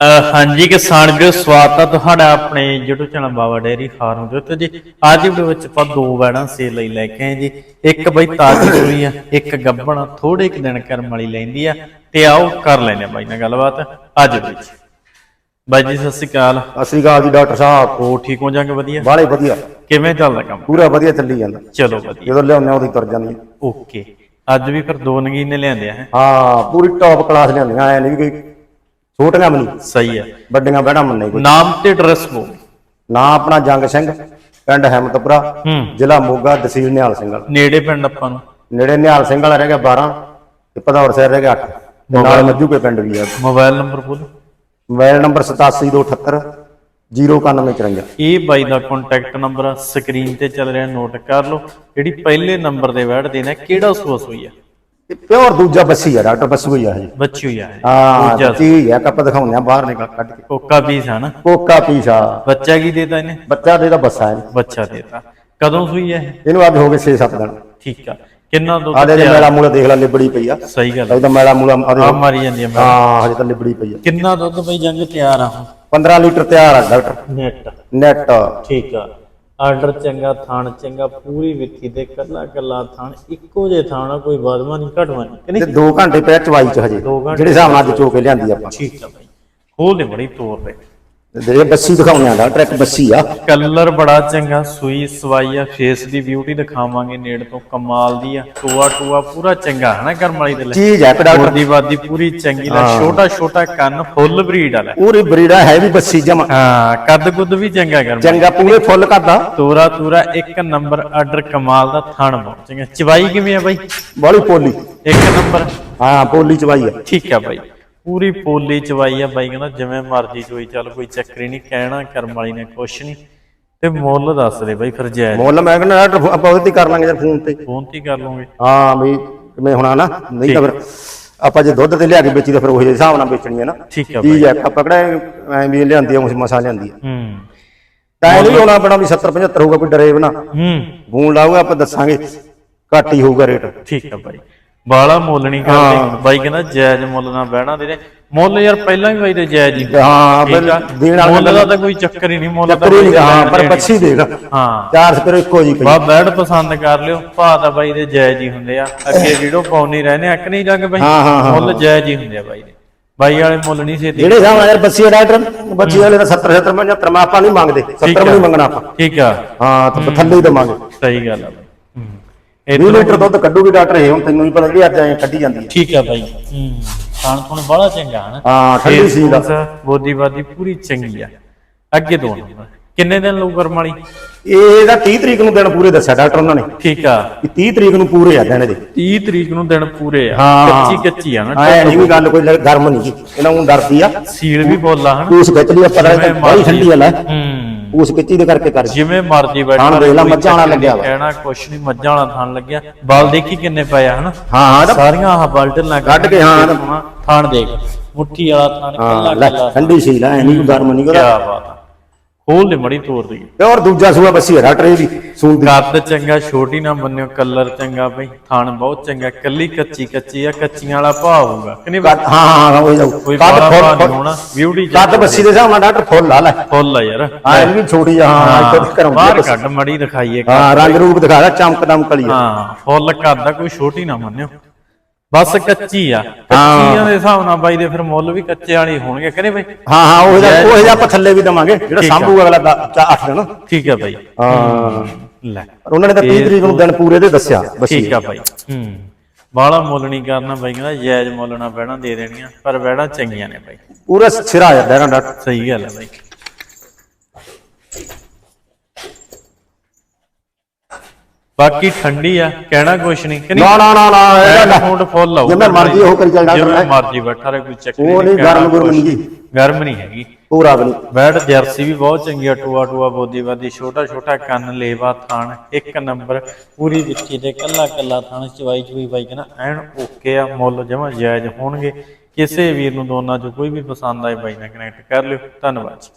ਹਾਂਜੀ ਕਿਸਾਨ ਵੀਰੋ ਸਵਾਗਤ ਹੈ ਤੁਹਾਡਾ ਆਪਣੇ YouTube channel Baba dairy farm ਦੇ ਉੱਤੇ ਜੀ ਅੱਜ ਵੀਡੀਓ ਵਿੱਚ ਆਪਾਂ ਦੋ ਵੈੜਾਂ ਸੇਲ ਲਈ ਲੈ ਕੇ ਆਏ ਜੀ। ਇੱਕ ਬਈ ਤਾਜ਼ੀ ਸੂਈ ਆ ਇੱਕ ਗੱਬਣ ਥੋੜੇ ਕੁ ਦਿਨ ਕਰਮ ਵਾਲੀ ਲੈਂਦੀ ਆ। ਤੇ ਆਓ ਕਰ ਲੈਨੇ ਬਾਈ ਨਾਲ ਗੱਲਬਾਤ ਅੱਜ ਵਿੱਚ। ਬਾਈ ਜੀ ਸਤਿ ਸ਼੍ਰੀ ਅਕਾਲ। ਸਤਿ ਸ੍ਰੀ ਅਕਾਲ ਜੀ ਡਾਕਟਰ ਸਾਹਿਬ। ਹੋ ਠੀਕ ਹੋ ਜਾਗੇ? ਵਧੀਆ? ਬਾਲੇ ਵਧੀਆ। ਕਿਵੇਂ ਚੱਲਦਾ ਕੰਮ? ਪੂਰਾ ਵਧੀਆ ਚੱਲੀ ਜਾਂਦਾ। ਚਲੋ ਵਧੀਆ। ਜਦੋਂ ਲਿਆਉਂਦੇ ਉਹਦੀ ਤੁਰ ਜਾਂਦੀ ਓਕੇ। ਅੱਜ ਵੀ ਫਿਰ ਦੋ ਨਗੀਨੇ ਲਿਆਂਦੇ ਆ ਹੈਂ? ਪੂਰੀ ਟੌਪ ਕਲਾਸ ਲਿਆਉਂਦੀਆਂ ਐ ਨਹੀਂ ਕੋਈ ਛੋਟੀਆਂ ਵੀ ਨਹੀਂ। ਸਹੀ ਆ ਵੱਡੀਆਂ ਬਹਿਣਾ ਮੰਨੇ ਕੋਈ। ਨਾਮ ਤੇ ਐਡਰੈਸ ਬੋ। ਨਾ ਆਪਣਾ ਜੰਗ ਸਿੰਘ ਪਿੰਡ ਹੈਮਤਪੁਰਾ ਹੂੰ। ਜ਼ਿਲ੍ਹਾ ਮੋਗਾ ਤਹਿਸੀਲ ਨਿਹਾਲ ਸਿੰਘ ਵਾਲਾ। ਨੇੜੇ ਪਿੰਡ ਆਪਾਂ ਨੂੰ। ਨੇੜੇ ਨਿਹਾਲ ਸਿੰਘ ਵਾਲਾ ਰਹਿ ਗਿਆ 12 ਤੇ ਪਧੌੜ ਸਾਹਿਬ ਰਹਿ ਗਿਆ 8 ਤੇ ਨਾਲ ਮੱਜੂਕੇ ਪਿੰਡ ਵੀ ਆ। ਮੋਬਾਈਲ ਨੰਬਰ ਬੋਲੋ। ਮੋਬਾਈਲ ਨੰਬਰ 8728 09154 ਇਹ ਬਾਈ ਦਾ ਕੰਟੈਕਟ ਨੰਬਰ ਸਕਰੀਨ ਤੇ ਚੱਲ ਰਿਹਾ ਨੋਟ ਕਰ ਲਓ। ਜਿਹੜੀ ਪਹਿਲੇ ਨੰਬਰ ਦੇ ਵੈੜ ਦੇਣਾ ਕਿਹੜਾ ਸੋਸ ਹੋਈ ਆ? ਇਹ ਪਿਓਰ ਦੂਜਾ ਬੱਸੀ ਆ ਡਾਕਟਰ ਬੱਸੂ ਹੀ ਆ ਜੀ ਬੱਚੀ ਹੋਈ ਆ। ਹਾਂ ਦੂਜਾ ਹੈ ਕੱਪ ਦਿਖਾਉਂਦੇ ਆ ਬਾਹਰ ਨਿਕਲ ਕੱਢ ਕੇ। ਕੋਕਾ ਪੀਸ ਆ ਨਾ? ਕੋਕਾ ਪੀਸਾ ਬੱਚਾ ਕੀ ਦੇਤਾ ਇਹਨੇ? ਬੱਚਾ ਦੇ ਦਾ ਬੱਸਾ ਹੈ ਬੱਚਾ ਦੇਤਾ। ਕਦੋਂ ਸੂਈ ਹੈ ਇਹ? ਇਹਨੂੰ ਅੱਜ ਹੋ ਗਏ 6-7 ਦਿਨ। ਠੀਕ ਆ। ਕਿੰਨਾ ਦੁੱਧ ਆਦੇ ਤਿਆਰ? ਮੈਲਾ ਮੂਲਾ ਦੇਖ ਲੈ ਲਿਬੜੀ ਪਈ ਆ। ਸਹੀ ਗੱਲ ਆ। ਤਾਂ ਮੈਲਾ ਮੂਲਾ ਆਹ ਮਾਰੀ ਜਾਂਦੀ ਆ ਹਾਂ ਹਜੇ ਤਾਂ ਲਿਬੜੀ ਪਈ ਆ। ਕਿੰਨਾ ਦੁੱਧ ਬਈ ਜੰਗ ਤਿਆਰ ਆ 15 ਲੀਟਰ ਤਿਆਰ ਆ ਡਾਕਟਰ। ਨੈਟ। ਨੈਟ। ਠੀਕ ਆ। ਆਰਡਰ ਚੰਗਾ ਥਾਣ ਚੰਗਾ ਪੂਰੀ ਵਿੱਥੀ ਦੇ ਕੱਲਾ ਕੱਲਾ ਥਾਣ ਇੱਕੋ ਜੇ ਥਾਣਾ ਕੋਈ ਵਾਦਮਾ ਨਹੀਂ ਘਟਵਾ ਨਹੀਂ ਤੇ 2 ਘੰਟੇ ਪਿਆ ਚਵਾਈ ਚ ਹਜੇ ਜਿਹੜੇ ਹਿਸਾਬ ਨਾਲ ਅੱਜ ਚੋ ਕੇ ਲਿਆਂਦੀ ਆਪਾਂ। ਠੀਕ ਆ ਬਾਈ। ਖੋਲ ਦੇ ਬੜੀ ਤੋਰ ਤੇ। ਜਿਹੜੇ ਬੱਸੀ ਦਿਖਾਉਂਦੇ ਆ ਡਾਕਟਰ ਇੱਕ ਬੱਸੀ ਆ। ਕਲਰ ਬੜਾ ਚੰਗਾ ਸੂਈ ਸਵਾਈ ਆ ਫੇਸ ਦੀ ਬਿਊਟੀ ਦਿਖਾਵਾਂਗੇ ਨੇੜ ਤੋਂ ਕਮਾਲ ਦੀ ਆ ਟੂਆ ਟੂਆ ਪੂਰਾ ਚੰਗਾ ਹੈ ਨਾ ਕਰਮ ਵਾਲੀ ਦੇ ਲਈ? ਚੀਜ਼ ਹੈ ਡਾਕਟਰ। ਦੀ ਵਾਦੀ ਪੂਰੀ ਚੰਗੀ ਲੈ ਛੋਟਾ ਛੋਟਾ ਕੰਨ ਫੁੱਲ ਬਰੀਡ ਵਾਲਾ ਪੂਰੀ ਬਰੀੜਾ ਹੈ ਵੀ ਬੱਸੀ ਜਮਾ। ਹਾਂ ਕੱਦ ਕੁੱਦ ਵੀ ਚੰਗਾ ਕਰਮ ਚੰਗਾ ਪੂਰੇ ਫੁੱਲ ਕਰਦਾ ਤੋਰਾ ਤੂਰਾ ਇੱਕ ਨੰਬਰ ਆਰਡਰ ਕਮਾਲ ਦਾ ਥਣ ਬਹੁਤ ਚੰਗਾ। ਚਵਾਈ ਕਿਵੇਂ ਆ ਬਾਈ? ਬੜੀ ਪੋਲੀ। ਇੱਕ ਨੰਬਰ। ਹਾਂ ਪੋਲੀ ਚਵਾਈ ਆ। ਠੀਕ ਆ ਬਾਈ। ਪੂਰੀ ਪੋਲੀ ਚਵਾਈ ਆ ਬਾਈ ਕਹਿੰਦਾ ਜਿਵੇਂ ਮਰਜ਼ੀ ਚੋਈ ਚੱਲ ਕੋਈ ਚੱਕਰ ਹੀ ਨਹੀਂ ਕਹਿਣਾ ਕਰਮ ਵਾਲੀ ਨੇ ਕੁਛ ਨਹੀਂ। ਤੇ ਮੁੱਲ ਦੱਸ ਦੇ ਬਾਈ ਫਿਰ ਜਾਇਜ਼ ਮੁੱਲ ਮੈਂ ਕਹਿੰਦਾ ਡਾਕਟਰ ਆਪਾਂ ਉਹਦੇ ਕਰ ਲਾਂਗੇ ਜਦ ਫੋਨ ਤੇ। ਫੋਨ ਤੇ ਹੀ ਕਰ ਲਓਗੇ ਹਾਂ ਵੀ ਕਿਵੇਂ ਹੋਣਾ ਨਾ ਨਹੀਂ ਤਾਂ ਫਿਰ ਆਪਾਂ ਜੇ ਦੁੱਧ ਤੇ ਲਿਆ ਕੇ ਵੇਚੀ ਤਾਂ ਫਿਰ ਉਹੇ ਹਿਸਾਬ ਨਾਲ ਵੇਚਣੀ ਹੈ ਨਾ। ਠੀਕ ਆ ਬਾਈ। ਹੈ ਆਪਾਂ ਕਿਹੜਾ ਐ ਵੀ ਲਿਆਂਦੀ ਆ ਮਸਾ ਲਿਆਂਦੀ ਆ। ਹੂੰ। ਤਾਂ ਇਹ ਨਹੀਂ ਹੋਣਾ ਆਪਣਾ ਵੀ 70 75 ਹੋਊਗਾ ਕੋਈ ਡਰੇ ਬਣਾ ਹੂੰ। ਫੋਨ ਲਾਊਗਾ ਆਪਾਂ ਦੱਸਾਂਗੇ। ਘੱਟ ਹੀ ਹੋਊਗਾ ਰੇਟ। ਠੀਕ ਆ ਬਾਈ। ਬਾਲਾ ਮੁੱਲ ਨਹੀਂ ਕਰਦੇ। ਬਾਈ ਕਹਿੰਦਾ ਜਾਇਜ਼ ਮੁੱਲ ਨਾਲ ਬਹਿਣਾ ਦੇ ਦੇ ਮੁੱਲ ਯਾਰ ਪਹਿਲਾਂ ਵੀ ਬਾਈ ਦੇ ਜਾਇਜ਼ ਹੀ। ਹਾਂ ਦੇਣ ਵਾਲਾ ਮੁੱਲ ਦਾ ਤਾਂ ਕੋਈ ਚੱਕਰ ਹੀ ਨਹੀਂ ਮੁੱਲ ਨਹੀਂ ਬਾਈ ਹਾਂ ਦੇ ਪਰ। ਬੱਚੀ ਦੇਖ। ਹਾਂ। ਚਾਰ ਸਪੇਰ ਇੱਕੋ ਜੀ ਬਾ ਬੈਡ ਪਸੰਦ ਕਰ ਲਿਓ। ਭਾ ਤਾਂ ਬਾਈ ਦੇ ਜਾਇਜ਼ ਹੀ ਹੁੰਦੇ ਆ। ਅੱਗੇ ਵੀਡੀਓ ਪਾਉਣੀ ਰਹਿੰਦੇ ਅੱਕ ਨਹੀਂ ਜੰਗ ਬਾਈ। ਮੁੱਲ ਜਾਇਜ਼ ਹੀ ਹੁੰਦੇ ਆ ਬਾਈ ਦੇ। ਬਾਈ ਵਾਲੇ ਮੁੱਲ ਨਹੀਂ ਛੇਤੀ ਜਿਹੜੇ ਨਾਲ ਯਾਰ ਦਾ ਡਾਕਟਰ ਬੱਚੀ ਵਾਲੇ ਦਾ 70 70 75 ਮੈਂ ਆਪਾਂ ਨਹੀਂ ਮੰਗਦੇ। 70 ਵੀ ਨਹੀਂ ਮੰਗਣਾ ਆਪਾਂ। ਠੀਕ ਆ। ਹਾਂ ਤਾਂ ਥੱਲੇ ਹੀ ਦਵਾਂਗੇ। ਸਹੀ ਗੱਲ ਆ 20 ਇਹ ਲੀਟਰ ਦੁੱਧ ਕੱਢੂਗੀ ਡਾਕਟਰ ਇਹ ਹੁਣ ਤੈਨੂੰ ਵੀ ਪਤਾ ਵੀ ਅੱਜ ਐਂ ਕੱਢੀ ਜਾਂਦੀ ਹੈ। ਠੀਕ ਆ ਬਾਈ। ਹੂੰ ਖਾਣ ਖੁਣ ਬੜਾ ਚੰਗਾ ਹਨ ਹਾਂ ਠੰਡੀ ਸੀ ਦਾ ਬੋਦੀ ਬਾਦੀ ਪੂਰੀ ਚੰਗੀ ਆ। ਅੱਗੇ ਨੰਬਰ ਕਿੰਨੇ ਦਿਨ ਲਊ ਕਰਮ ਵਾਲੀ? ਇਹਦਾ 30 ਤਰੀਕ ਨੂੰ ਦਿਨ ਪੂਰੇ ਦੱਸਿਆ ਡਾਕਟਰ ਉਹਨਾਂ ਨੇ। ਠੀਕ ਆ। ਕਿ 30 ਤਰੀਕ ਨੂੰ ਪੂਰੇ ਆ ਦਿਨ ਇਹਦੇ। 30 ਤਰੀਕ ਨੂੰ ਦਿਨ ਪੂਰੇ ਆ। ਹਾਂ। ਕੱਚੀ ਕੱਚੀ ਆ ਨਾ। ਐ ਨਹੀਂ ਵੀ ਗੱਲ ਕੋਈ ਗਰਮ ਨਹੀਂ। ਇਹਨਾਂ ਨੂੰ ਡਰਦੀ ਆ। ਸੀਲ ਵੀ ਬੋਲਾ ਹਨ। ਪੂਸ ਖਿੱਚ ਲਈ ਆਪਾਂ ਬੜੀ ਠੰਡੀ ਆ ਲੈ। ਹੂੰ। ਪੂਸ ਖਿੱਚੀ ਦੇ ਕਰਕੇ ਕਰ ਜਿਵੇਂ ਮਰਜ਼ੀ ਬੈਠ ਥਣ ਦੇਖ ਲਾ, ਮੱਝਾਂ ਵਾਲਾ ਲੱਗਿਆ ਵਾ। ਕਹਿਣਾ ਕੁਛ ਨਹੀਂ ਮੱਝਾਂ ਵਾਲਾ ਥਣ ਲੱਗਿਆ। ਬਲ ਦੇਖੀ ਕਿੰਨੇ ਪਏ ਆ ਹਨਾ? ਹਾਂ ਹਾਂ ਸਾਰੀਆਂ ਆਹ ਬਲਟਨ ਲੱਗ ਕੱਢ ਕੇ, ਹਾਂ। ਥਣ ਦੇਖ। ਮੁੱਠੀ ਵਾਲਾ ਥਣ ਕੱਲਾ ਕੱਲਾ ਠੰਡੀ ਸੀ ਲੈ ਐ ਨਹੀਂ ਕੋਈ ਗਰਮ ਨਹੀਂ ਕੀ ਉਹਦਾ ਬਾਤ ਖੋਲ ਦੇ ਮੜੀ ਤੋੜ ਦੀ। ਤੇ ਹੋਰ ਦੂਜਾ ਸੂਆ ਬੱਸੀ ਹੈ ਡਾਕਟਰ ਇਹ ਵੀ ਸੂਣ ਦੀ। ਕੱਦ ਚੰਗਾ ਛੋਟੀ ਨਾ ਮੰਨਿਓ ਕਲਰ ਚੰਗਾ ਬਈ। ਥਣ ਬਹੁਤ ਚੰਗਾ ਕੱਲੀ ਕੱਚੀ ਕੱਚੀ ਆ ਕੱਚੀਆਂ ਵਾਲਾ ਭਾਅ ਹੋਊਗਾ। ਕਿ ਨਹੀਂ ਕੱਦ ਹਾਂ ਹਾਂ ਹਾਂ ਜਾਊ। ਕੋਈ ਕੱਦ ਭਾਅ ਫੁੱਲ ਨਹੀਂ ਹੋਣਾ ਬਿਊਟੀ ਕੱਦ ਬੱਸੀ ਦੇ ਹਿਸਾਬ ਨਾਲ ਡਾਕਟਰ ਫੁੱਲ ਲਾ ਲੈ। ਫੁੱਲ ਆ ਯਾਰ। ਹਾਂ ਇਹ ਵੀ ਛੋਟੀ ਆ ਹਾਂ ਇੱਥੇ ਕਰਾਉਂਦੀ ਆ ਬਾਹਰ। ਕੱਢ ਮੜੀ ਦਿਖਾਈਏ ਹਾਂ ਰੰਗ ਰੂਪ ਦਿਖਾ ਚਮਕ ਦਮਕਲੀ ਆ। ਹਾਂ ਫੁੱਲ ਕਰਦਾ ਕੋਈ ਛੋਟੀ ਨਾ ਮੰਨਿਓ। ਬਸ ਕੱਚੀ ਆ। ਕੱਚੀਆਂ ਦੇ ਹਿਸਾਬ ਨਾਲ ਬਾਈ ਦੇ ਫਿਰ ਮੁੱਲ ਵੀ ਕੱਚੇ ਵਾਲੇ ਹੋਣਗੇ ਕਹਿੰਦੇ ਬਾਈ? ਹਾਂ ਹਾਂ ਉਹ ਜਿਹਾ ਉਹ ਜਿਹਾ ਆਪਾਂ ਥੱਲੇ ਵੀ ਦਵਾਂਗੇ ਜਿਹੜਾ। ਸੰਭੂ ਅਗਲਾ 8 ਦਿਨ ਠੀਕ ਆ ਬਾਈ। ਹਾਂ। ਲੈ। ਪਰ ਉਹਨਾਂ ਨੇ ਤਾਂ 30 ਤਰੀਕ ਨੂੰ ਦਿਨ ਪੂਰੇ ਦੇ ਦੱਸਿਆ ਬੱਸੀ ਠੀਕ ਆ ਬਾਈ। ਹੂੰ। ਬਾਹਲਾ ਮੁੱਲ ਨਹੀਂ ਕਰਨਾ ਬਾਈ ਕਹਿੰਦਾ ਜਾਇਜ਼ ਮੁੱਲ ਨਾ ਬਹਿਣਾ ਦੇ ਦੇਣੀਆਂ ਪਰ ਬਹਿਣਾ ਚੰਗੀਆਂ ਨੇ ਬਾਈ। ਪੂਰਾ ਸਿਰਾ ਜਾਂਦਾ ਇਹਨਾਂ ਡਾਕਟਰ। ਸਹੀ ਗੱਲ ਹੈ ਬਾਈ। ਬਾਕੀ ਠੰਡੀ ਆ ਕਹਿਣਾ ਕੁਛ ਨਹੀਂ। ਕਿ ਨਹੀਂ? ਨਾ ਨਾ ਨਾ ਨਾ ਇਹਦਾ ਫੋਨ ਫੁੱਲ ਆਊ ਜਿਵੇਂ ਮਰਜ਼ੀ ਉਹ ਕਰੀ ਚੱਲ ਡਾਕਟਰ ਜਿਵੇਂ। ਮਰਜ਼ੀ ਬੈਠਾ ਰਹੇ ਕੋਈ ਚੱਕਰ ਉਹ ਨਹੀਂ ਕਹਿਣਾ ਗਰਮ ਨਹੀਂ। ਜੀ ਗਰਮ ਨਹੀਂ ਹੈਗੀ। ਪੂਰਾ ਵੀ ਬੈਡ ਜਰਸੀ ਵੀ ਬਹੁਤ ਚੰਗੀ ਆ ਟੂਆ ਟੂਆ ਬੋਦੀ ਬਾਦੀ ਛੋਟਾ ਛੋਟਾ ਕੰਨ ਲੇਵਾ ਥਾਣ ਇੱਕ ਨੰਬਰ ਪੂਰੀ ਵਿੱਚੀ ਦੇ ਕੱਲਾ ਕੱਲਾ ਥਾਣ ਚਵਾਈ ਚੁਈ ਬਾਈ ਕਹਿੰਦਾ ਐਨ ਓਕੇ ਆ ਮੁੱਲ ਜਮਾ ਜਾਇਜ਼ ਹੋਣਗੇ। ਕਿਸੇ ਵੀਰ ਨੂੰ ਦੋਨਾਂ ਚੋਂ ਕੋਈ ਵੀ ਪਸੰਦ ਆਏ ਬਾਈ ਨਾਲ ਕਨੈਕਟ ਕਰ ਲਿਓ। ਧੰਨਵਾਦ